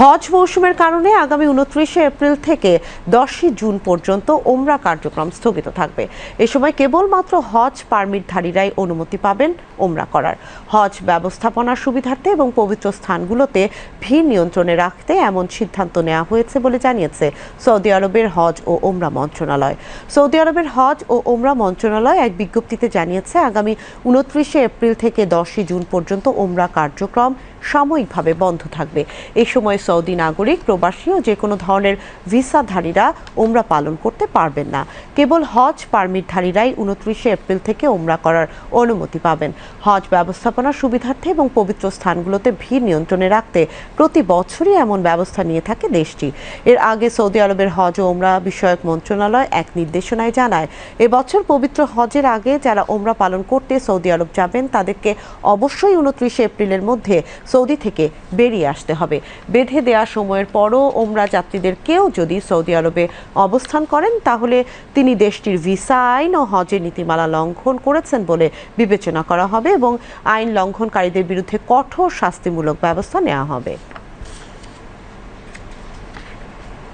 হজ মৌসুমের কারণে আগামী উনত্রিশে এপ্রিল থেকে দশই জুন পর্যন্ত ওমরা কার্যক্রম স্থগিত থাকবে। এ সময় কেবলমাত্র হজ পারমিটধারীরাই অনুমতি পাবেন ওমরা করার। হজ ব্যবস্থাপনার সুবিধার্থে এবং পবিত্র স্থানগুলোতে ভিড় নিয়ন্ত্রণে রাখতে এমন সিদ্ধান্ত নেওয়া হয়েছে বলে জানিয়েছে সৌদি আরবের হজ ও ওমরা মন্ত্রণালয়। সৌদি আরবের হজ ও ওমরা মন্ত্রণালয় এক বিজ্ঞপ্তিতে জানিয়েছে, আগামী উনত্রিশে এপ্রিল থেকে দশই জুন পর্যন্ত ওমরা কার্যক্রম সাময়িকভাবে বন্ধ থাকবে। এই সময় সৌদি নাগরিক, প্রবাসী ও যে কোনো ধরনের ভিসাধারীরা ওমরা পালন করতে পারবেন না। কেবল হজ পারমিটধারীরাই উনত্রিশে এপ্রিল থেকে ওমরা করার অনুমতি পাবেন। হজ ব্যবস্থাপনার সুবিধার্থে এবং পবিত্র স্থানগুলোতে ভিড় নিয়ন্ত্রণে রাখতে প্রতি বছরই এমন ব্যবস্থা নিয়ে থাকে দেশটি। এর আগে সৌদি আরবের হজ ও ওমরা বিষয়ক মন্ত্রণালয় এক নির্দেশনায় জানায়, এবছর পবিত্র হজের আগে যারা ওমরা পালন করতে সৌদি আরব যাবেন তাদেরকে অবশ্যই উনত্রিশে এপ্রিলের মধ্যে সৌদি থেকে বেরিয়ে আসতে হবে। বেঁধে দেওয়া সময়ের পরও ওমরা যাত্রীদের কেউ যদি সৌদি আরবে অবস্থান করেন, তাহলে তিনি দেশটির ভিসা, আইন ও হজের নীতিমালা লঙ্ঘন করেছেন বলে বিবেচনা করা হবে এবং আইন লঙ্ঘনকারীদের বিরুদ্ধে কঠোর শাস্তিমূলক ব্যবস্থা নেওয়া হবে।